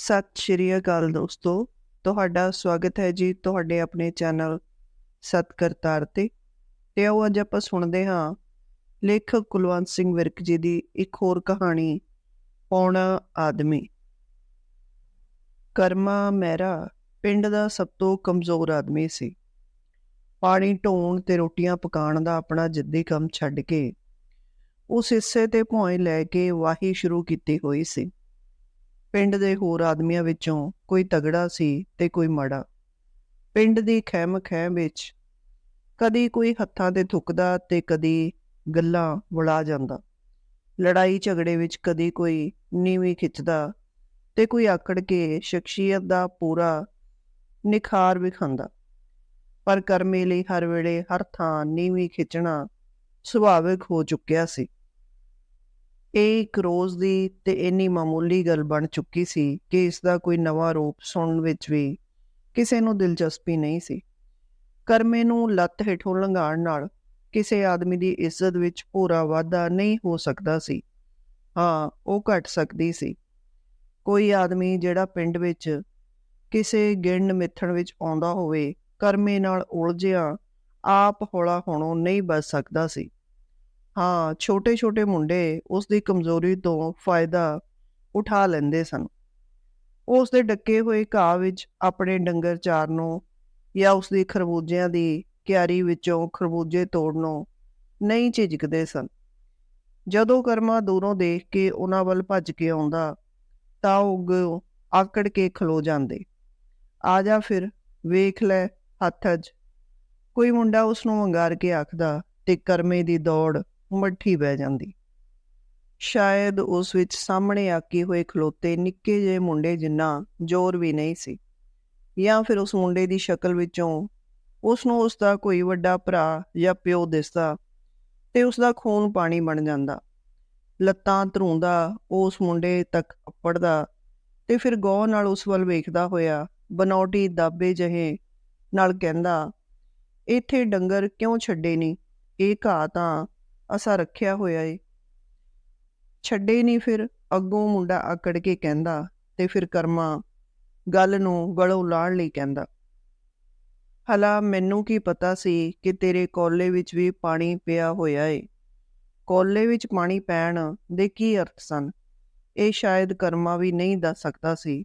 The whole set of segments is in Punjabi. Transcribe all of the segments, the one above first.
ਸਤਿ ਸ਼੍ਰੀ ਅਕਾਲ ਦੋਸਤੋ, ਤੁਹਾਡਾ ਸਵਾਗਤ ਹੈ ਜੀ ਤੁਹਾਡੇ ਆਪਣੇ ਚੈਨਲ ਸਤ ਕਰਤਾਰ ਤੇ। ਤੇ ਆਓ ਅੱਜ ਆਪਾਂ ਸੁਣਦੇ ਹਾਂ ਲੇਖਕ ਕੁਲਵੰਤ ਸਿੰਘ ਵਿਰਕ ਜੀ ਦੀ ਇੱਕ ਹੋਰ ਕਹਾਣੀ ਪੌਣਾ ਆਦਮੀ? ਕਰਮਾ ਮਹਿਰਾ ਪਿੰਡ ਦਾ ਸਭ ਤੋਂ ਕਮਜ਼ੋਰ ਆਦਮੀ ਸੀ। ਪਾਣੀ ਢੋਣ ਤੇ ਰੋਟੀਆਂ ਪਕਾਉਣ ਦਾ ਆਪਣਾ ਜਿੱਦੀ ਕੰਮ ਛੱਡ ਕੇ ਉਸ ਹਿੱਸੇ ਤੇ ਭੌਂ ਲੈ ਕੇ ਵਾਹੀ ਸ਼ੁਰੂ ਕੀਤੀ ਹੋਈ ਸੀ। ਪਿੰਡ ਦੇ ਹੋਰ ਆਦਮੀਆਂ ਵਿੱਚੋਂ ਕੋਈ ਤਗੜਾ ਸੀ ਤੇ ਕੋਈ ਮਾੜਾ। ਪਿੰਡ ਦੀ ਖੈਮ ਖੈਮ ਵਿੱਚ ਕਦੀ ਕੋਈ ਹੱਥਾਂ ਤੇ ਥੁੱਕਦਾ ਤੇ ਕਦੀ ਗੱਲਾਂ ਬੁਲਾ ਜਾਂਦਾ। ਲੜਾਈ ਝਗੜੇ ਵਿੱਚ ਕਦੀ ਕੋਈ ਨੀਵੀਂ ਖਿੱਚਦਾ ਤੇ ਕੋਈ ਆਕੜ ਕੇ ਸ਼ਖਸੀਅਤ ਦਾ ਪੂਰਾ ਨਿਖਾਰ ਵਿਖਾਉਂਦਾ ਪਰ ਕਰਮੇ ਲਈ ਹਰ ਵੇਲੇ ਹਰ ਥਾਂ ਨੀਵੀਂ ਖਿੱਚਣਾ ਸੁਭਾਵਿਕ ਹੋ ਚੁੱਕਿਆ ਸੀ। ਇਹ ਇੱਕ ਰੋਜ਼ ਦੀ ਤੇ ਇੰਨੀ ਮਾਮੂਲੀ ਗੱਲ ਬਣ ਚੁੱਕੀ ਸੀ ਕਿ ਇਸ ਦਾ ਕੋਈ ਨਵਾਂ ਰੂਪ ਸੁਣਨ ਵਿੱਚ ਵੀ ਕਿਸੇ ਨੂੰ ਦਿਲਚਸਪੀ ਨਹੀਂ ਸੀ। ਕਰਮੇ ਨੂੰ ਲੱਤ ਹੇਠੋਂ ਲੰਘਾਉਣ ਨਾਲ ਕਿਸੇ ਆਦਮੀ ਦੀ ਇੱਜ਼ਤ ਵਿੱਚ ਪੂਰਾ ਵਾਧਾ ਨਹੀਂ ਹੋ ਸਕਦਾ ਸੀ। ਹਾਂ, ਉਹ ਘਟ ਸਕਦੀ ਸੀ। ਕੋਈ ਆਦਮੀ ਜਿਹੜਾ ਪਿੰਡ ਵਿੱਚ ਕਿਸੇ ਗਿਣ ਮਿੱਥਣ ਵਿੱਚ ਆਉਂਦਾ ਹੋਵੇ, ਕਰਮੇ ਨਾਲ ਉਲਝਿਆ, ਆਪ ਹੌਲਾ ਹੋਣੋਂ ਨਹੀਂ ਬਚ ਸਕਦਾ ਸੀ। ਹਾਂ, ਛੋਟੇ-ਛੋਟੇ ਮੁੰਡੇ ਉਸ ਦੀ ਕਮਜ਼ੋਰੀ ਤੋਂ ਫਾਇਦਾ ਉਠਾ ਲੈਂਦੇ ਸਨ। ਉਸ ਦੇ ਡੱਕੇ ਹੋਏ ਘਾਹ ਵਿੱਚ ਆਪਣੇ ਡੰਗਰ ਚਾਰਨੋਂ ਜਾਂ ਉਸ ਦੀ ਖਰਬੂਜਿਆਂ ਦੀ ਕਿਆਰੀ ਵਿੱਚੋਂ ਖਰਬੂਜੇ ਤੋੜਨੋਂ ਨਹੀਂ ਝਿਜਕਦੇ ਸਨ। ਜਦੋਂ ਕਰਮਾ ਦੂਰੋਂ ਦੇਖ ਕੇ ਉਹਨਾਂ ਵੱਲ ਭੱਜ ਕੇ ਆਉਂਦਾ, ਤਾਂ ਉਹ ਆਕੜ ਕੇ ਖਲੋ ਜਾਂਦੇ। ਆ ਜਾ ਫਿਰ, ਵੇਖ ਲੈ, ਹੱਥ 'ਚ। ਕੋਈ ਮੁੰਡਾ ਉਸ ਨੂੰ ਵੰਗਾਰ ਕੇ ਆਖਦਾ, ਤੇ ਕਰਮੇ ਦੀ ਦੌੜ ਮੱਠੀ ਬਹਿ ਜਾਂਦੀ। ਸ਼ਾਇਦ ਉਸ ਵਿੱਚ ਸਾਹਮਣੇ ਆਕੇ ਹੋਏ ਖਲੋਤੇ ਨਿੱਕੇ ਜਿਹੇ ਮੁੰਡੇ ਜਿੰਨਾ ਜ਼ੋਰ ਵੀ ਨਹੀਂ ਸੀ। ਜਾਂ ਫਿਰ ਉਸ ਮੁੰਡੇ ਦੀ ਸ਼ਕਲ ਵਿੱਚੋਂ ਉਸ ਨੂੰ ਉਸ ਦਾ ਕੋਈ ਵੱਡਾ ਭਰਾ ਜਾਂ ਪਿਓ ਦਿਸਦਾ ਤੇ ਉਸ ਦਾ ਖੂਨ ਪਾਣੀ ਬਣ ਜਾਂਦਾ। ਲੱਤਾਂ ਧਰੂੰਦਾ ਉਸ ਮੁੰਡੇ ਤੱਕ ਅੱਪੜਦਾ ਤੇ ਫਿਰ ਗੌਰ ਨਾਲ ਉਸ ਵੱਲ ਵੇਖਦਾ ਹੋਇਆ ਬਨੌਟੀ ਦਾਬੇ ਜਹੇ ਨਾਲ ਕਹਿੰਦਾ, ਇੱਥੇ ਡੰਗਰ ਕਿਉਂ ਛੱਡੇ ਨਹੀਂ ਇਹ ਘਾਹ ਤਾਂ ਅਸਾ ਰੱਖਿਆ ਹੋਇਆ ਏ। ਛੱਡੇ ਨਹੀਂ ਫਿਰ, ਅੱਗੋਂ ਮੁੰਡਾ ਆਕੜ ਕੇ ਕਹਿੰਦਾ ਤੇ ਫਿਰ ਕਰਮਾ ਗੱਲ ਨੂੰ ਗਲੋਂ ਲਾਣ ਲਈ ਕਹਿੰਦਾ। ਹਲਾ, ਮੈਨੂੰ ਕੀ ਪਤਾ ਸੀ ਕਿ ਤੇਰੇ ਕੋਲੇ ਵਿੱਚ ਵੀ ਪਾਣੀ ਪਿਆ ਹੋਇਆ ਏ। ਕੋਲੇ ਵਿੱਚ ਪਾਣੀ ਪੈਣ ਦੇ ਕੀ ਅਰਥ ਸਨ? ਇਹ ਸ਼ਾਇਦ ਕਰਮਾ ਵੀ ਨਹੀਂ ਦੱਸ ਸਕਦਾ ਸੀ।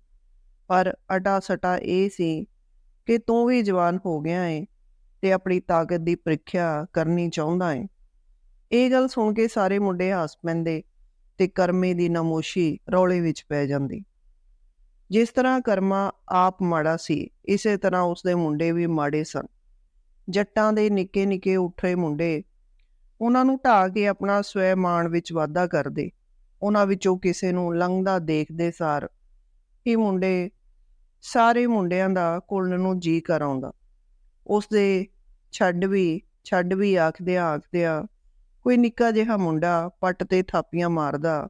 ਪਰ ਅਟਾ ਸਟਾ ਇਹ ਸੀ ਕਿ ਤੂੰ ਵੀ ਜਵਾਨ ਹੋ ਗਿਆ ਏ ਤੇ ਆਪਣੀ ਤਾਕਤ ਦੀ ਪ੍ਰੀਖਿਆ ਕਰਨੀ ਚਾਹੁੰਦਾ ਏ। ਇਹ ਗੱਲ ਸੁਣ ਕੇ ਸਾਰੇ ਮੁੰਡੇ ਹੱਸ ਪੈਂਦੇ ਤੇ ਕਰਮੇ ਦੀ ਨਮੋਸ਼ੀ ਰੌਲੇ ਵਿੱਚ ਪੈ ਜਾਂਦੀ। ਜਿਸ ਤਰ੍ਹਾਂ ਕਰਮਾ ਆਪ ਮਾੜਾ ਸੀ, ਇਸੇ ਤਰ੍ਹਾਂ ਉਸਦੇ ਮੁੰਡੇ ਵੀ ਮਾੜੇ ਸਨ। ਜੱਟਾਂ ਦੇ ਨਿੱਕੇ ਨਿੱਕੇ ਉੱਠੇ ਮੁੰਡੇ ਉਹਨਾਂ ਨੂੰ ਢਾ ਕੇ ਆਪਣਾ ਸਵੈ ਮਾਣ ਵਿੱਚ ਵਾਧਾ ਕਰਦੇ। ਉਹਨਾਂ ਵਿੱਚੋਂ ਕਿਸੇ ਨੂੰ ਲੰਘਦਾ ਦੇਖਦੇ ਸਾਰ ਇਹ ਮੁੰਡੇ, ਸਾਰੇ ਮੁੰਡਿਆਂ ਦਾ ਕੁਲਨ ਨੂੰ ਜੀ ਕਰਾਉਂਦਾ। ਉਸਦੇ ਛੱਡ ਵੀ ਛੱਡ ਵੀ ਆਖਦੇ ਆਖਦੇ ਆ ਕੋਈ ਨਿੱਕਾ ਜਿਹਾ ਮੁੰਡਾ ਪੱਟ ਤੇ ਥਾਪੀਆਂ ਮਾਰਦਾ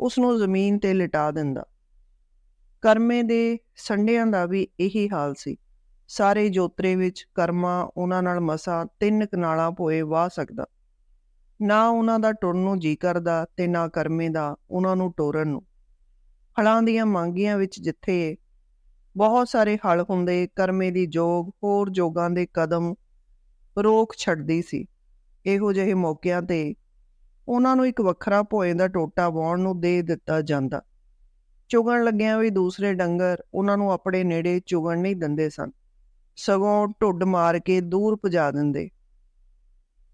ਉਸ ਨੂੰ ਜ਼ਮੀਨ ਤੇ ਲਿਟਾ ਦਿੰਦਾ। ਕਰਮੇ ਦੇ ਸੰਡਿਆਂ ਦਾ ਵੀ ਇਹੀ ਹਾਲ ਸੀ। ਸਾਰੇ ਜੋਤਰੇ ਵਿੱਚ ਕਰਮਾ ਉਹਨਾਂ ਨਾਲ ਮਸਾ ਤਿੰਨ ਕਨਾਲਾਂ ਪੋਏ ਵਾਹ ਸਕਦਾ। ਨਾ ਉਹਨਾਂ ਦਾ ਟੁਰਨ ਨੂੰ ਜੀ ਕਰਦਾ ਤੇ ਨਾ ਕਰਮੇ ਦਾ ਉਹਨਾਂ ਨੂੰ ਟੋਰਨ ਨੂੰ। ਹਲਾਂ ਦੀਆਂ ਮੰਗੀਆਂ ਵਿੱਚ ਜਿੱਥੇ ਬਹੁਤ ਸਾਰੇ ਹਲ ਹੁੰਦੇ, ਕਰਮੇ ਦੀ ਜੋਗ ਹੋਰ ਜੋਗਾਂ ਦੇ ਕਦਮ ਰੋਕ ਛੱਡਦੀ ਸੀ। ਇਹੋ ਜਿਹੇ ਮੌਕਿਆਂ ਤੇ ਉਹਨਾਂ ਨੂੰ ਇੱਕ ਵੱਖਰਾ ਭੋਏ ਦਾ ਟੋਟਾ ਵਾਉਣ ਨੂੰ ਦੇ ਦਿੱਤਾ ਜਾਂਦਾ। ਚੁਗਣ ਲੱਗਿਆਂ ਵੀ ਦੂਸਰੇ ਡੰਗਰ ਉਹਨਾਂ ਨੂੰ ਆਪਣੇ ਨੇੜੇ ਚੁਗਣ ਨਹੀਂ ਦਿੰਦੇ ਸਨ। ਸਗੋਂ ਢੁੱਡ ਮਾਰ ਕੇ ਦੂਰ ਭਜਾ ਦਿੰਦੇ।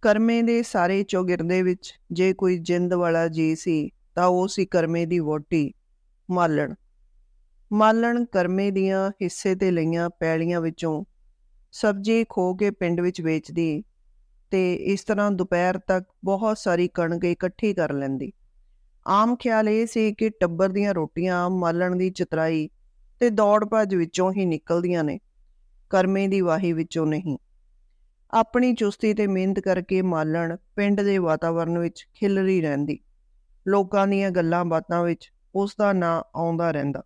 ਕਰਮੇ ਦੇ ਸਾਰੇ ਚੌਗਿਰਦੇ ਵਿੱਚ ਜੇ ਕੋਈ ਜਿੰਦ ਵਾਲਾ ਜੀ ਸੀ ਤਾਂ ਉਹ ਸੀ ਕਰਮੇ ਦੀ ਵੋਟੀ ਮਾਲਣ। ਮਾਲਣ ਕਰਮੇ ਦੀਆਂ ਹਿੱਸੇ ਤੇ ਲਈਆਂ ਪੈਲੀਆਂ ਵਿੱਚੋਂ ਸਬਜ਼ੀ ਖੋ ਕੇ ਪਿੰਡ ਵਿੱਚ ਵੇਚਦੀ ਤੇ ਇਸ ਤਰ੍ਹਾਂ ਦੁਪਹਿਰ ਤੱਕ ਬਹੁਤ ਸਾਰੀ ਕਣਕ ਇਕੱਠੀ ਕਰ ਲੈਂਦੀ। ਆਮ ਖਿਆਲ ਇਹ ਸੀ ਕਿ ਟੱਬਰ ਦੀਆਂ ਰੋਟੀਆਂ, ਮਾਲਣ ਦੀ ਚਤਰਾਈ ਤੇ ਦੌੜ ਭੱਜ ਵਿੱਚੋਂ ਹੀ ਨਿਕਲਦੀਆਂ ਨੇ, ਕਰਮੇ ਦੀ ਵਾਹੀ ਵਿੱਚੋਂ ਨਹੀਂ। ਆਪਣੀ ਚੁਸਤੀ ਤੇ ਮਿਹਨਤ ਕਰਕੇ ਮਾਲਣ ਪਿੰਡ ਦੇ ਵਾਤਾਵਰਣ ਵਿੱਚ ਖਿਲਰੀ ਰਹਿੰਦੀ। ਲੋਕਾਂ ਦੀਆਂ ਗੱਲਾਂ ਬਾਤਾਂ ਵਿੱਚ ਉਸ ਦਾ ਨਾਂ ਆਉਂਦਾ ਰਹਿੰਦਾ।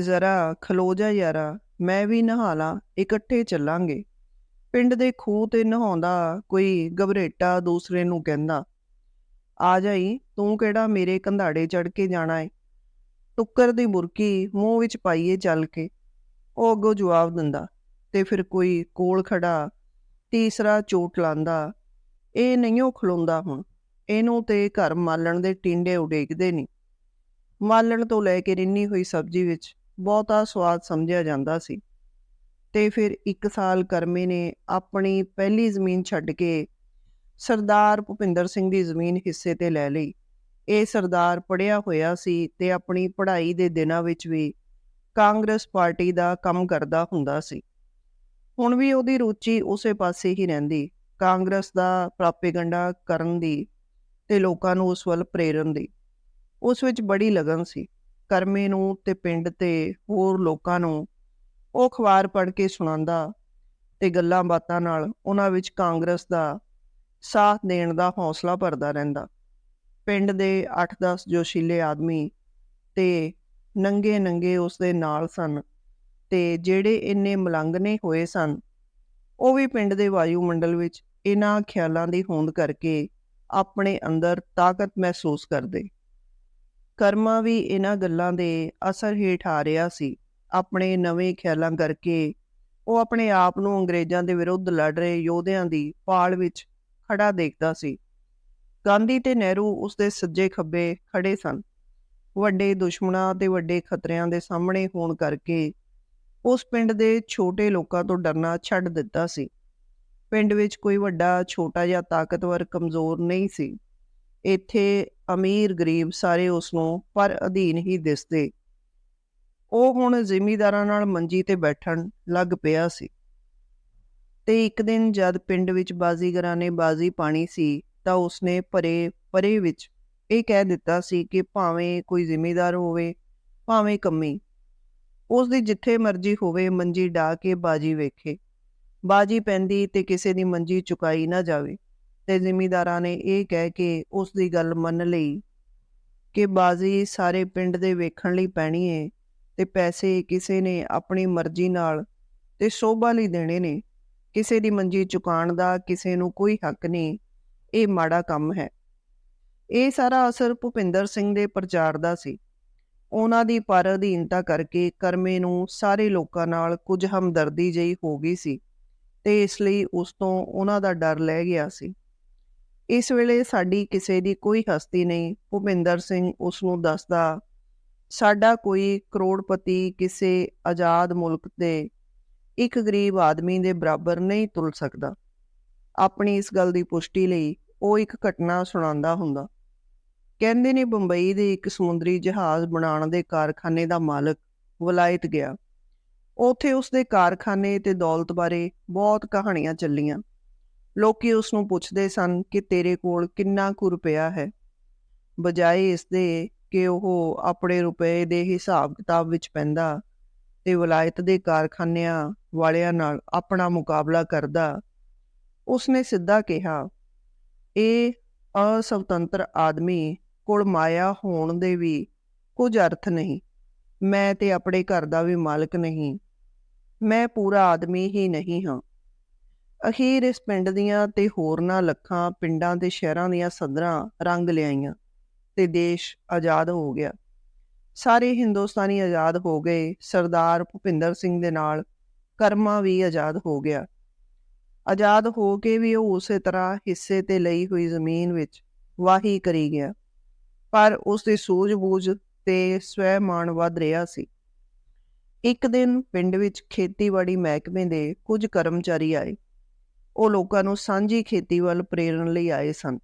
ਜ਼ਰਾ ਖਲੋ ਜਾ ਯਾਰਾ, ਮੈਂ ਵੀ ਨਹਾਲਾ ਇਕੱਠੇ ਚੱਲਾਂਗੇ। ਪਿੰਡ ਦੇ ਖੂਹ ਤੇ ਨਹਾਉਂਦਾ ਕੋਈ ਗਬਰੇਟਾ ਦੂਸਰੇ ਨੂੰ ਕਹਿੰਦਾ, ਆ ਜਾਈ, ਤੂੰ ਕਿਹੜਾ ਮੇਰੇ ਕੰਧਾੜੇ ਚੜ ਕੇ ਜਾਣਾ ਏ? ਟੁੱਕਰ ਦੀ ਮੁਰਕੀ ਮੂੰਹ ਵਿੱਚ ਪਾਈਏ ਚੱਲ ਕੇ। ਉਹ ਅੱਗੋਂ ਜਵਾਬ ਦਿੰਦਾ ਤੇ ਫਿਰ ਕੋਈ ਕੋਲ ਖੜਾ ਤੀਸਰਾ ਚੋਟ ਲਾਂਦਾ ਇਹ ਨਹੀਂ ਉਹ ਖਲੋਂਦਾ ਹੁਣ, ਇਹਨੂੰ ਤੇ ਘਰ ਮਾਲਣ ਦੇ ਟਿੰਡੇ ਉਡੇਕਦੇ ਨਹੀਂ ਮਾਲਣ ਤੋਂ ਲੈ ਕੇ ਰਿੰਨੀ ਹੋਈ ਸਬਜ਼ੀ ਵਿੱਚ ਬਹੁਤਾ ਸਵਾਦ ਸਮਝਿਆ ਜਾਂਦਾ ਸੀ। ਤੇ ਫਿਰ ਇੱਕ ਸਾਲ ਕਰਮੇ ਨੇ ਆਪਣੀ ਪਹਿਲੀ ਜ਼ਮੀਨ ਛੱਡ ਕੇ ਸਰਦਾਰ ਭੁਪਿੰਦਰ ਸਿੰਘ ਦੀ ਜ਼ਮੀਨ ਹਿੱਸੇ ਤੇ ਲੈ ਲਈ। ਇਹ ਸਰਦਾਰ ਪੜਿਆ ਹੋਇਆ ਸੀ ਤੇ ਆਪਣੀ ਪੜ੍ਹਾਈ ਦੇ ਦਿਨਾਂ ਵਿੱਚ ਵੀ ਕਾਂਗਰਸ ਪਾਰਟੀ ਦਾ ਕੰਮ ਕਰਦਾ ਹੁੰਦਾ ਸੀ। ਹੁਣ ਵੀ ਉਹਦੀ ਰੁਚੀ ਉਸੇ ਪਾਸੇ ਹੀ ਰਹਿੰਦੀ, ਕਾਂਗਰਸ ਦਾ ਪ੍ਰਾਪੇਗੰਡਾ ਕਰਨ ਦੀ ਤੇ ਲੋਕਾਂ ਨੂੰ ਉਸ ਵੱਲ ਪ੍ਰੇਰਨ ਦੀ। ਉਸ ਵਿੱਚ ਬੜੀ ਲਗਨ ਸੀ। ਕਰਮੇ ਨੂੰ ਤੇ ਪਿੰਡ ਤੇ ਹੋਰ ਲੋਕਾਂ ਨੂੰ ਉਹ ਅਖਬਾਰ ਪੜ੍ਹ ਕੇ ਸੁਣਾਉਂਦਾ ਤੇ ਗੱਲਾਂ ਬਾਤਾਂ ਨਾਲ ਉਹਨਾਂ ਵਿੱਚ ਕਾਂਗਰਸ ਦਾ ਸਾਥ ਦੇਣ ਦਾ ਹੌਸਲਾ ਭਰਦਾ ਰਹਿੰਦਾ। ਪਿੰਡ ਦੇ 8-10 ਜੋਸ਼ੀਲੇ ਆਦਮੀ ਤੇ ਨੰਗੇ ਨੰਗੇ ਉਸ ਦੇ ਨਾਲ ਸਨ ਤੇ ਜਿਹੜੇ ਇੰਨੇ ਮਲੰਗਨੇ ਹੋਏ ਸਨ, ਉਹ ਵੀ ਪਿੰਡ ਦੇ ਵਾਯੂਮੰਡਲ ਵਿੱਚ ਇਹਨਾਂ ਖਿਆਲਾਂ ਦੀ ਹੋਂਦ ਕਰਕੇ ਆਪਣੇ ਅੰਦਰ ਤਾਕਤ ਮਹਿਸੂਸ ਕਰਦੇ। ਕਰਮਾ ਵੀ ਇਹਨਾਂ ਗੱਲਾਂ ਦੇ ਅਸਰ ਹੇਠ ਆ ਰਿਹਾ ਸੀ। ਆਪਣੇ ਨਵੇਂ ਖਿਆਲਾਂ ਕਰਕੇ ਉਹ ਆਪਣੇ ਆਪ ਨੂੰ ਅੰਗਰੇਜ਼ਾਂ ਦੇ ਵਿਰੁੱਧ ਲੜ ਰਹੇ ਯੋਧਿਆਂ ਦੀ ਪਾਲ ਵਿੱਚ ਖੜਾ ਦੇਖਦਾ ਸੀ। ਗਾਂਧੀ ਤੇ ਨਹਿਰੂ ਉਸ ਦੇ ਸੱਜੇ ਖੱਬੇ ਖੜੇ ਸਨ। ਵੱਡੇ ਦੁਸ਼ਮਣਾਂ ਤੇ ਵੱਡੇ ਖਤਰਿਆਂ ਦੇ ਸਾਹਮਣੇ ਹੋਣ ਕਰਕੇ ਉਸ ਪਿੰਡ ਦੇ ਛੋਟੇ ਲੋਕਾਂ ਤੋਂ ਡਰਨਾ ਛੱਡ ਦਿੱਤਾ ਸੀ। ਪਿੰਡ ਵਿੱਚ ਕੋਈ ਵੱਡਾ, ਛੋਟਾ ਜਾਂ ਤਾਕਤਵਰ ਕਮਜ਼ੋਰ ਨਹੀਂ ਸੀ। ਇੱਥੇ ਅਮੀਰ ਗਰੀਬ ਸਾਰੇ ਉਸ ਨੂੰ ਪਰ ਅਧੀਨ ਹੀ ਦਿਸਦੇ ਉਹ ਹੁਣ ਜ਼ਿਮੀਦਾਰਾਂ ਨਾਲ ਮੰਜੀ ਤੇ ਬੈਠਣ ਲੱਗ ਪਿਆ ਸੀ। ਤੇ ਇੱਕ ਦਿਨ ਜਦ ਪਿੰਡ ਵਿੱਚ ਬਾਜ਼ੀਗਰਾਂ ਨੇ ਬਾਜ਼ੀ ਪਾਣੀ ਸੀ, ਤਾਂ ਉਸਨੇ ਭਰੇ ਪਰੇ ਵਿੱਚ ਇਹ ਕਹਿ ਦਿੱਤਾ ਸੀ ਕਿ ਭਾਵੇਂ ਕੋਈ ਜ਼ਿਮੀਦਾਰ ਹੋਵੇ, ਭਾਵੇਂ ਕੰਮੀ ਉਸ ਦੀ ਜਿੱਥੇ ਮਰਜ਼ੀ ਹੋਵੇ ਮੰਜੀ ਢਾ ਕੇ ਬਾਜੀ ਵੇਖੇ। ਬਾਜੀ ਪੈਂਦੀ ਤੇ ਕਿਸੇ ਦੀ ਮੰਜੀ ਚੁਕਾਈ ਨਾ ਜਾਵੇ। ਤੇ ਜ਼ਿਮੀਦਾਰਾਂ ਨੇ ਇਹ ਕਹਿ ਕੇ ਉਸ ਦੀ ਗੱਲ ਮੰਨ ਲਈ ਕਿ ਬਾਜ਼ੀ ਸਾਰੇ ਪਿੰਡ ਦੇ ਵੇਖਣ ਲਈ ਪੈਣੀ ਏ। ਤੇ ਪੈਸੇ ਕਿਸੇ ਨੇ ਆਪਣੀ ਮਰਜ਼ੀ ਨਾਲ ਤੇ ਸੋਭਾ ਲਈ ਦੇਣੇ ਨੇ। ਕਿਸੇ ਦੀ ਮੰਜੀ ਚੁਕਾਉਣ ਦਾ ਕਿਸੇ ਨੂੰ ਕੋਈ ਹੱਕ ਨਹੀਂ। ਇਹ ਮਾੜਾ ਕੰਮ ਹੈ। ਇਹ ਸਾਰਾ ਅਸਰ ਭੁਪਿੰਦਰ ਸਿੰਘ ਦੇ ਪ੍ਰਚਾਰ ਦਾ ਸੀ। ਉਹਨਾਂ ਦੀ ਪਰ ਅਧੀਨਤਾ ਕਰਕੇ ਕਰਮੇ ਨੂੰ ਸਾਰੇ ਲੋਕਾਂ ਨਾਲ ਕੁਝ ਹਮਦਰਦੀ ਜਿਹੀ ਹੋ ਗਈ ਸੀ ਤੇ ਇਸ ਲਈ ਉਸ ਤੋਂ ਉਹਨਾਂ ਦਾ ਡਰ ਲੈ ਗਿਆ ਸੀ। ਇਸ ਵੇਲੇ ਸਾਡੀ ਕਿਸੇ ਦੀ ਕੋਈ ਹਸਤੀ ਨਹੀਂ, ਭੁਪਿੰਦਰ ਸਿੰਘ ਉਸ ਨੂੰ ਦੱਸਦਾ ਸਾਡਾ ਕੋਈ ਕਰੋੜਪਤੀ ਕਿਸੇ ਆਜ਼ਾਦ ਮੁਲਕ ਦੇ ਇੱਕ ਗਰੀਬ ਆਦਮੀ ਦੇ ਬਰਾਬਰ ਨਹੀਂ ਤੁਲ ਸਕਦਾ। ਆਪਣੀ ਇਸ ਗੱਲ ਦੀ ਪੁਸ਼ਟੀ ਲਈ ਉਹ ਇੱਕ ਘਟਨਾ ਸੁਣਾਉਂਦਾ ਹੁੰਦਾ। ਕਹਿੰਦੇ ਨੇ ਬੰਬਈ ਦੇ ਇੱਕ ਸਮੁੰਦਰੀ ਜਹਾਜ਼ ਬਣਾਉਣ ਦੇ ਕਾਰਖਾਨੇ ਦਾ ਮਾਲਕ ਵਲਾਇਤ ਗਿਆ। ਉੱਥੇ ਉਸ ਦੇ ਕਾਰਖਾਨੇ ਤੇ ਦੌਲਤ ਬਾਰੇ ਬਹੁਤ ਕਹਾਣੀਆਂ ਚੱਲੀਆਂ। ਲੋਕੀ ਉਸ ਨੂੰ ਪੁੱਛਦੇ ਸਨ ਕਿ ਤੇਰੇ ਕੋਲ ਕਿੰਨਾ ਕੁ ਰੁਪਇਆ ਹੈ? ਬਜਾਏ ਇਸ ਦੇ ਕਿ ਉਹ ਆਪਣੇ ਰੁਪਏ ਦੇ ਹਿਸਾਬ ਕਿਤਾਬ ਵਿੱਚ ਪੈਂਦਾ ਤੇ ਵਲਾਇਤ ਦੇ ਕਾਰਖਾਨਿਆਂ ਵਾਲਿਆਂ ਨਾਲ ਆਪਣਾ ਮੁਕਾਬਲਾ ਕਰਦਾ, ਉਸਨੇ ਸਿੱਧਾ ਕਿਹਾ, ਇਹ ਅਸਵਤੰਤਰ ਆਦਮੀ ਕੋਲ ਮਾਇਆ ਹੋਣ ਦੇ ਵੀ ਕੁਝ ਅਰਥ ਨਹੀਂ। ਮੈਂ ਤੇ ਆਪਣੇ ਘਰ ਦਾ ਵੀ ਮਾਲਕ ਨਹੀਂ। ਮੈਂ ਪੂਰਾ ਆਦਮੀ ਹੀ ਨਹੀਂ ਹਾਂ। ਅਖੀਰ ਇਸ ਪਿੰਡ ਦੀਆਂ ਤੇ ਹੋਰਨਾਂ ਲੱਖਾਂ ਪਿੰਡਾਂ ਤੇ ਸ਼ਹਿਰਾਂ ਦੀਆਂ ਸਦਰਾਂ ਰੰਗ ਲਿਆਈਆਂ। ਤੇ ਦੇਸ਼ ਆਜ਼ਾਦ ਹੋ ਗਿਆ। ਸਾਰੇ ਹਿੰਦੁਸਤਾਨੀ ਆਜ਼ਾਦ ਹੋ ਗਏ। ਸਰਦਾਰ ਭੁਪਿੰਦਰ ਸਿੰਘ ਦੇ ਨਾਲ ਕਰਮਾ ਵੀ ਆਜ਼ਾਦ ਹੋ ਗਿਆ। ਆਜ਼ਾਦ ਹੋ ਕੇ ਵੀ ਉਹ ਉਸੇ ਤਰ੍ਹਾਂ ਹਿੱਸੇ ਤੇ ਲਈ ਹੋਈ ਜ਼ਮੀਨ ਵਿੱਚ ਵਾਹੀ ਕਰੀ ਗਿਆ। ਪਰ ਉਸ ਦੀ ਸੂਝ-ਬੂਝ ਤੇ ਸਵੈਮਾਨ ਵੱਧ ਰਿਹਾ ਸੀ। ਇੱਕ ਦਿਨ ਪਿੰਡ ਵਿੱਚ ਖੇਤੀਬਾੜੀ ਮਹਿਕਮੇ ਦੇ ਕੁਝ ਕਰਮਚਾਰੀ ਆਏ। ਉਹ ਲੋਕਾਂ ਨੂੰ ਸਾਂਝੀ ਖੇਤੀ ਵੱਲ ਪ੍ਰੇਰਨ ਲਈ ਆਏ ਸਨ।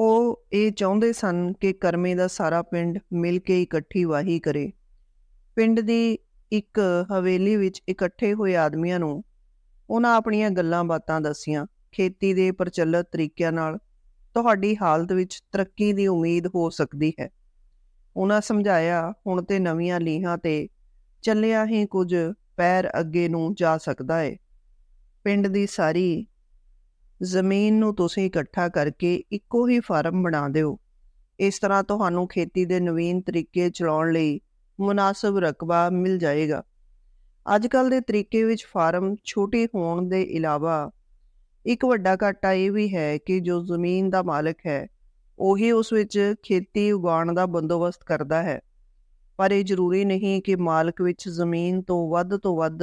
ਉਹ ਇਹ ਚਾਹੁੰਦੇ ਸਨ ਕਿ ਕਰਮੇ ਦਾ ਸਾਰਾ ਪਿੰਡ ਮਿਲ ਕੇ ਇਕੱਠੀ ਵਾਹੀ ਕਰੇ। ਪਿੰਡ ਦੀ ਇੱਕ ਹਵੇਲੀ ਵਿੱਚ ਇਕੱਠੇ ਹੋਏ ਆਦਮੀਆਂ ਨੂੰ ਉਹਨਾਂ ਆਪਣੀਆਂ ਗੱਲਾਂ ਬਾਤਾਂ ਦੱਸੀਆਂ। ਖੇਤੀ ਦੇ ਪ੍ਰਚਲਿਤ ਤਰੀਕਿਆਂ ਨਾਲ ਤੁਹਾਡੀ ਹਾਲਤ ਵਿੱਚ ਤਰੱਕੀ ਦੀ ਉਮੀਦ ਹੋ ਸਕਦੀ ਹੈ। ਉਹਨਾਂ ਸਮਝਾਇਆ, ਹੁਣ ਤੇ ਨਵੀਆਂ ਲੀਹਾਂ ਤੇ ਚੱਲਿਆ ਹੀ ਕੁਝ ਪੈਰ ਅੱਗੇ ਨੂੰ ਜਾ ਸਕਦਾ ਹੈ ਪਿੰਡ ਦੀ ਸਾਰੀ ਜ਼ਮੀਨ ਨੂੰ ਤੁਸੀਂ ਇਕੱਠਾ ਕਰਕੇ ਇੱਕੋ ਹੀ ਫਾਰਮ ਬਣਾ ਦਿਓ। ਇਸ ਤਰ੍ਹਾਂ ਤੁਹਾਨੂੰ ਖੇਤੀ ਦੇ ਨਵੀਨ ਤਰੀਕੇ ਚਲਾਉਣ ਲਈ ਮੁਨਾਸਬ ਰਕਬਾ ਮਿਲ ਜਾਏਗਾ। ਅੱਜ ਕੱਲ ਦੇ ਤਰੀਕੇ ਵਿੱਚ ਫਾਰਮ ਛੋਟੇ ਹੋਣ ਦੇ ਇਲਾਵਾ ਇੱਕ ਵੱਡਾ ਘਾਟਾ ਇਹ ਵੀ ਹੈ ਕਿ ਜੋ ਜ਼ਮੀਨ ਦਾ ਮਾਲਕ ਹੈ, ਉਹੀ ਉਸ ਵਿੱਚ ਖੇਤੀ ਉਗਾਉਣ ਦਾ ਬੰਦੋਬਸਤ ਕਰਦਾ ਹੈ। ਪਰ ਇਹ ਜ਼ਰੂਰੀ ਨਹੀਂ ਕਿ ਮਾਲਕ ਵਿੱਚ ਜ਼ਮੀਨ ਤੋਂ ਵੱਧ ਤੋਂ ਵੱਧ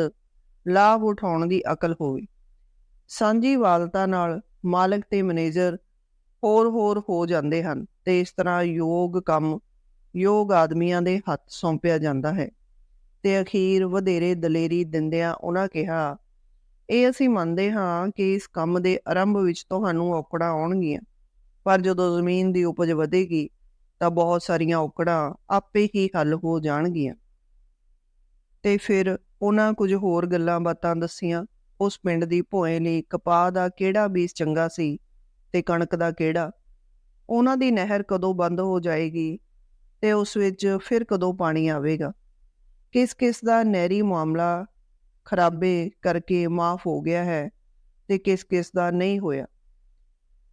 ਲਾਭ ਉਠਾਉਣ ਦੀ ਅਕਲ ਹੋਵੇ। ਸਾਂਝੀ ਵਾਲਤਾ ਨਾਲ ਮਾਲਕ ਤੇ ਮੈਨੇਜਰ ਹੋਰ ਹੋਰ ਹੋ ਜਾਂਦੇ ਹਨ ਤੇ ਇਸ ਤਰ੍ਹਾਂ ਯੋਗ ਕੰਮ ਯੋਗ ਆਦਮੀਆਂ ਦੇ ਹੱਥ ਸੌਂਪਿਆ ਜਾਂਦਾ ਹੈ। ਤੇ ਅਖੀਰ ਵਧੇਰੇ ਦਲੇਰੀ ਦਿੰਦਿਆਂ ਉਹਨਾਂ ਕਿਹਾ, ਇਹ ਅਸੀਂ ਮੰਨਦੇ ਹਾਂ ਕਿ ਇਸ ਕੰਮ ਦੇ ਆਰੰਭ ਵਿੱਚ ਤੁਹਾਨੂੰ ਔਕੜਾਂ ਆਉਣਗੀਆਂ, ਪਰ ਜਦੋਂ ਜ਼ਮੀਨ ਦੀ ਉਪਜ ਵਧੇਗੀ ਤਾਂ ਬਹੁਤ ਸਾਰੀਆਂ ਔਕੜਾਂ ਆਪੇ ਹੀ ਹੱਲ ਹੋ ਜਾਣਗੀਆਂ। ਤੇ ਫਿਰ ਉਹਨਾਂ ਕੁਝ ਹੋਰ ਗੱਲਾਂ ਬਾਤਾਂ ਦੱਸੀਆਂ ਉਸ ਪਿੰਡ ਦੀ ਭੋਏ ਲਈ ਕਪਾਹ ਦਾ ਕਿਹੜਾ ਬੀਜ ਚੰਗਾ ਸੀ ਤੇ ਕਣਕ ਦਾ ਕਿਹੜਾ? ਉਹਨਾਂ ਦੀ ਨਹਿਰ ਕਦੋਂ ਬੰਦ ਹੋ ਜਾਏਗੀ ਤੇ ਉਸ ਵਿੱਚ ਫਿਰ ਕਦੋਂ ਪਾਣੀ ਆਵੇਗਾ? ਕਿਸ ਕਿਸ ਦਾ ਨਹਿਰੀ ਮਾਮਲਾ ਖਰਾਬੇ ਕਰਕੇ ਮਾਫ ਹੋ ਗਿਆ ਹੈ ਤੇ ਕਿਸ ਕਿਸ ਦਾ ਨਹੀਂ ਹੋਇਆ?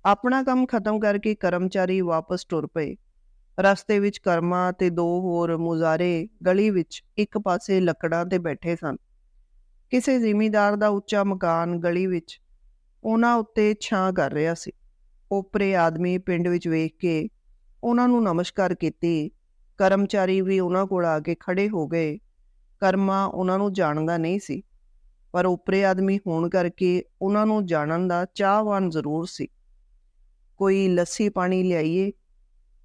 ਆਪਣਾ ਕੰਮ ਖਤਮ ਕਰਕੇ ਕਰਮਚਾਰੀ ਵਾਪਸ ਟੁਰ ਪਏ। ਰਸਤੇ ਵਿੱਚ ਕਰਮਾ ਤੇ ਦੋ ਹੋਰ ਮੁਜ਼ਾਰੇ ਗਲੀ ਵਿੱਚ ਇੱਕ ਪਾਸੇ ਲੱਕੜਾਂ ਤੇ ਬੈਠੇ ਸਨ। ਕਿਸੇ ਜ਼ਿਮੀਂਦਾਰ ਦਾ ਉੱਚਾ ਮਕਾਨ ਗਲੀ ਵਿੱਚ ਉਹਨਾਂ ਉੱਤੇ ਛਾਂ ਕਰ ਰਿਹਾ ਸੀ। ਉਪਰੇ ਆਦਮੀ ਪਿੰਡ ਵਿੱਚ ਵੇਖ ਕੇ ਉਹਨਾਂ ਨੂੰ ਨਮਸਕਾਰ ਕੀਤੀ। ਕਰਮਚਾਰੀ ਵੀ ਉਹਨਾਂ ਕੋਲ ਆ ਕੇ ਖੜੇ ਹੋ ਗਏ। ਕਰਮਾ ਉਹਨਾਂ ਨੂੰ ਜਾਣਦਾ ਨਹੀਂ ਸੀ, ਪਰ ਉਪਰੇ ਆਦਮੀ ਹੋਣ ਕਰਕੇ ਉਹਨਾਂ ਨੂੰ ਜਾਣਨ ਦਾ ਚਾਹਵਾਨ ਜ਼ਰੂਰ ਸੀ। ਕੋਈ ਲੱਸੀ ਪਾਣੀ ਲਿਆਈਏ?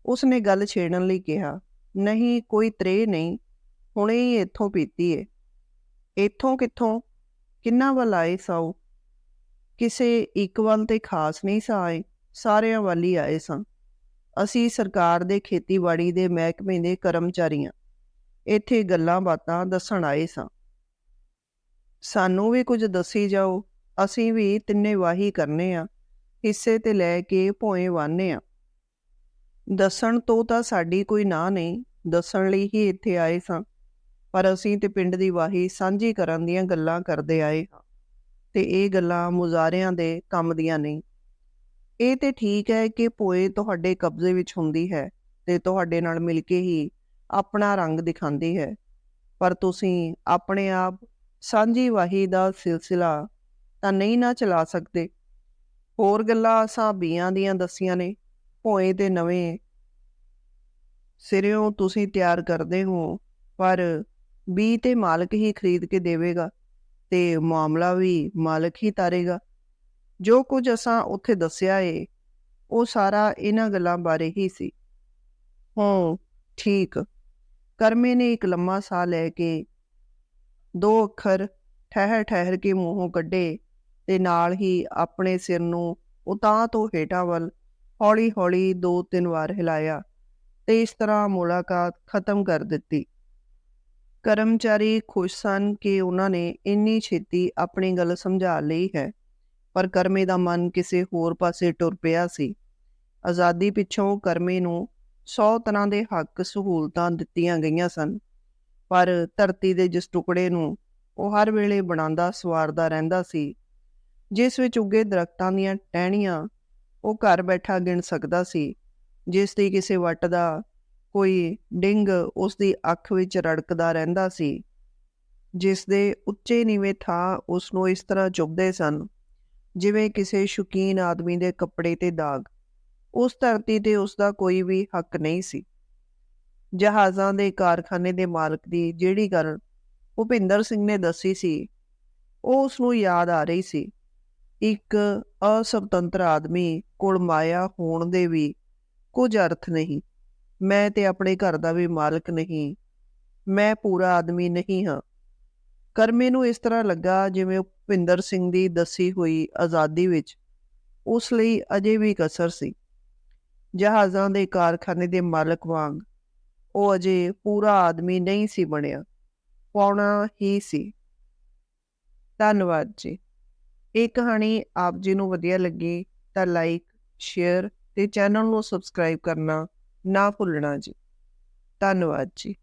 ਉਸਨੇ ਗੱਲ ਛੇੜਨ ਲਈ ਕਿਹਾ, ਨਹੀਂ, ਕੋਈ ਤਰੇ ਨਹੀਂ, ਹੁਣੇ ਹੀ ਇੱਥੋਂ ਪੀਤੀ ਏ ਇੱਥੋਂ ਕਿੱਥੋਂ? ਕਿੰਨਾ ਵੱਲ ਆਏ ਸਾਓ ਕਿਸੇ ਇੱਕ ਵੱਲ ਤੇ ਖਾਸ ਨਹੀਂ ਸਾ ਆਏ, ਸਾਰਿਆਂ ਵੱਲ ਹੀ ਆਏ ਸਾਂ। ਅਸੀਂ ਸਰਕਾਰ ਦੇ ਖੇਤੀਬਾੜੀ ਦੇ ਮਹਿਕਮੇ ਦੇ ਕਰਮਚਾਰੀਆਂ, ਇੱਥੇ ਗੱਲਾਂ ਬਾਤਾਂ ਦੱਸਣ ਆਏ ਸਾਂ। ਸਾਨੂੰ ਵੀ ਕੁਝ ਦੱਸੀ ਜਾਓ, ਅਸੀਂ ਵੀ ਤਿੰਨੇ ਵਾਹੀ ਕਰਨੇ ਆ, ਹਿੱਸੇ ਤੇ ਲੈ ਕੇ ਭੋਏ ਵਾਹਨੇ ਆ। ਦੱਸਣ ਤੋਂ ਤਾਂ ਸਾਡੀ ਕੋਈ ਨਾ ਨਹੀਂ, ਦੱਸਣ ਲਈ ਹੀ ਇੱਥੇ ਆਏ ਸਾਂ। ਪਰ ਅਸੀਂ ਤੇ ਪਿੰਡ ਦੀ ਵਾਹੀ ਸਾਂਝੀ ਕਰਨ ਦੀਆਂ ਗੱਲਾਂ ਕਰਦੇ ਆਏ ਹਾਂ। ਤੇ ਇਹ ਗੱਲਾਂ ਮੁਜ਼ਾਰਿਆਂ ਦੇ ਕੰਮ ਦੀਆਂ ਨਹੀਂ ਇਹ ਤੇ ਠੀਕ ਹੈ ਕਿ ਪੋਏ ਤੁਹਾਡੇ ਕਬਜ਼ੇ ਵਿੱਚ ਹੁੰਦੀ ਹੈ ਤੇ ਤੁਹਾਡੇ ਨਾਲ ਮਿਲ ਕੇ ਹੀ ਆਪਣਾ ਰੰਗ ਦਿਖਾਉਂਦੀ ਹੈ। ਪਰ ਤੁਸੀਂ ਆਪਣੇ ਆਪ ਸਾਂਝੀ ਵਾਹੀ ਦਾ ਸਿਲਸਿਲਾ ਤਾਂ ਨਹੀਂ ਨਾ ਚਲਾ ਸਕਦੇ। ਹੋਰ ਗੱਲਾਂ ਅਸਾਂ ਬੀਆਂ ਦੀਆਂ ਦਸੀਆਂ ਨੇ। ਭੋਏ ਤੇ ਨਵੇਂ ਸਿਰਿਓਂ ਤੁਸੀਂ ਤਿਆਰ ਕਰਦੇ ਹੋ, ਪਰ ਬੀ ਤੇ ਮਾਲਕ ਹੀ ਖਰੀਦ ਕੇ ਦੇਵੇਗਾ ਤੇ ਮਾਮਲਾ ਵੀ ਮਾਲਕ ਹੀ ਤਾਰੇਗਾ। ਜੋ ਕੁਝ ਅਸਾਂ ਉੱਥੇ ਦੱਸਿਆ ਏ, ਉਹ ਸਾਰਾ ਇਹਨਾਂ ਗੱਲਾਂ ਬਾਰੇ ਹੀ ਸੀ। ਹਾਂ, ਠੀਕ। ਕਰਮੇ ਨੇ ਇੱਕ ਲੰਮਾ ਸਾਹ ਲੈ ਕੇ ਦੋ ਅੱਖਰ ਠਹਿਰ ਠਹਿਰ ਕੇ ਮੂੰਹੋਂ ਕੱਢੇ ਤੇ ਨਾਲ ਹੀ ਆਪਣੇ ਸਿਰ ਨੂੰ ਉਤਾਂ ਤੋਂ ਹੇਠਾਂ ਵੱਲ ਹੌਲੀ-ਹੌਲੀ ਦੋ ਤਿੰਨ ਵਾਰ ਹਿਲਾਇਆ ਤੇ ਇਸ ਤਰ੍ਹਾਂ ਮੁਲਾਕਾਤ ਖਤਮ ਕਰ ਦਿੱਤੀ। ਕਰਮਚਾਰੀ ਖੁਸ਼ ਸਨ ਕਿ ਉਹਨਾਂ ਨੇ ਇੰਨੀ ਛੇਤੀ ਆਪਣੀ ਗੱਲ ਸਮਝਾ ਲਈ ਹੈ, ਪਰ ਕਰਮੇ ਦਾ ਮਨ ਕਿਸੇ ਹੋਰ ਪਾਸੇ ਟੁਰ ਪਿਆ ਸੀ। ਆਜ਼ਾਦੀ ਪਿੱਛੋਂ ਕਰਮੇ ਨੂੰ 100 ਤਰ੍ਹਾਂ ਦੇ ਹੱਕ ਸਹੂਲਤਾਂ ਦਿੱਤੀਆਂ ਗਈਆਂ ਸਨ, ਪਰ ਧਰਤੀ ਦੇ ਜਿਸ ਟੁਕੜੇ ਨੂੰ ਉਹ ਹਰ ਵੇਲੇ ਬਣਾਉਂਦਾ, ਸਵਾਰਦਾ ਰਹਿੰਦਾ ਸੀ, ਜਿਸ ਵਿੱਚ ਉੱਗੇ ਦਰਖਤਾਂ ਦੀਆਂ ਟਹਿਣੀਆਂ, ਉਹ ਘਰ ਬੈਠਾ ਗਿਣ ਸਕਦਾ ਸੀ, ਜਿਸ ਦੀ ਕਿਸੇ ਵੱਟ ਦਾ ਕੋਈ ਡਿੰਗ ਉਸ ਦੀ ਅੱਖ ਵਿੱਚ ਰੜਕਦਾ ਰਹਿੰਦਾ ਸੀ ਜਿਸ ਦੇ ਉੱਚੇ ਨੀਵੇਂ ਥਾਂ ਉਸ ਨੂੰ ਇਸ ਤਰ੍ਹਾਂ ਚੁੱਭਦੇ ਸਨ, ਜਿਵੇਂ ਕਿਸੇ ਸ਼ੁਕੀਨ ਆਦਮੀ ਦੇ ਕੱਪੜੇ ਤੇ ਦਾਗ। ਉਸ ਧਰਤੀ ਤੇ ਉਸ ਦਾ ਕੋਈ ਵੀ ਹੱਕ ਨਹੀਂ ਸੀ। ਜਹਾਜ਼ਾਂ ਦੇ ਕਾਰਖਾਨੇ ਦੇ ਮਾਲਕ ਦੀ ਜਿਹੜੀ ਗੱਲ ਭੁਪਿੰਦਰ ਸਿੰਘ ਨੇ ਦੱਸੀ ਸੀ, ਉਹ ਉਸ ਨੂੰ ਯਾਦ ਆ ਰਹੀ ਸੀ। ਇੱਕ ਅਸਵਤੰਤਰ ਆਦਮੀ ਕੋਲ ਮਾਇਆ ਹੋਣ ਦੇ ਵੀ ਕੁਝ ਅਰਥ ਨਹੀਂ। ਮੈਂ ਤੇ ਆਪਣੇ ਘਰ ਦਾ ਵੀ ਮਾਲਕ ਨਹੀਂ। ਮੈਂ ਪੂਰਾ ਆਦਮੀ ਨਹੀਂ ਹਾਂ। ਕਰਮੇ ਨੂੰ ਇਸ ਤਰ੍ਹਾਂ ਲੱਗਾ ਜਿਵੇਂ ਭੁਪਿੰਦਰ ਸਿੰਘ ਦੀ ਦੱਸੀ ਹੋਈ ਆਜ਼ਾਦੀ ਵਿੱਚ। ਉਸ ਲਈ ਅਜੇ ਵੀ ਕਸਰ ਸੀ। ਜਹਾਜ਼ਾਂ ਦੇ ਕਾਰਖਾਨੇ ਦੇ ਮਾਲਕ ਵਾਂਗ ਉਹ ਅਜੇ ਪੂਰਾ ਆਦਮੀ ਨਹੀਂ ਸੀ ਬਣਿਆ। ਪਾਉਣਾ ਹੀ ਸੀ। ਧੰਨਵਾਦ ਜੀ। ਇਹ ਕਹਾਣੀ ਆਪ ਜੀ ਨੂੰ ਵਧੀਆ ਲੱਗੀ ਤਾਂ ਲਾਈਕ ਸ਼ੇਅਰ ਤੇ ਚੈਨਲ ਨੂੰ ਸਬਸਕ੍ਰਾਈਬ ਕਰਨਾ ਨਾ ਭੁੱਲਣਾ ਜੀ। ਧੰਨਵਾਦ ਜੀ।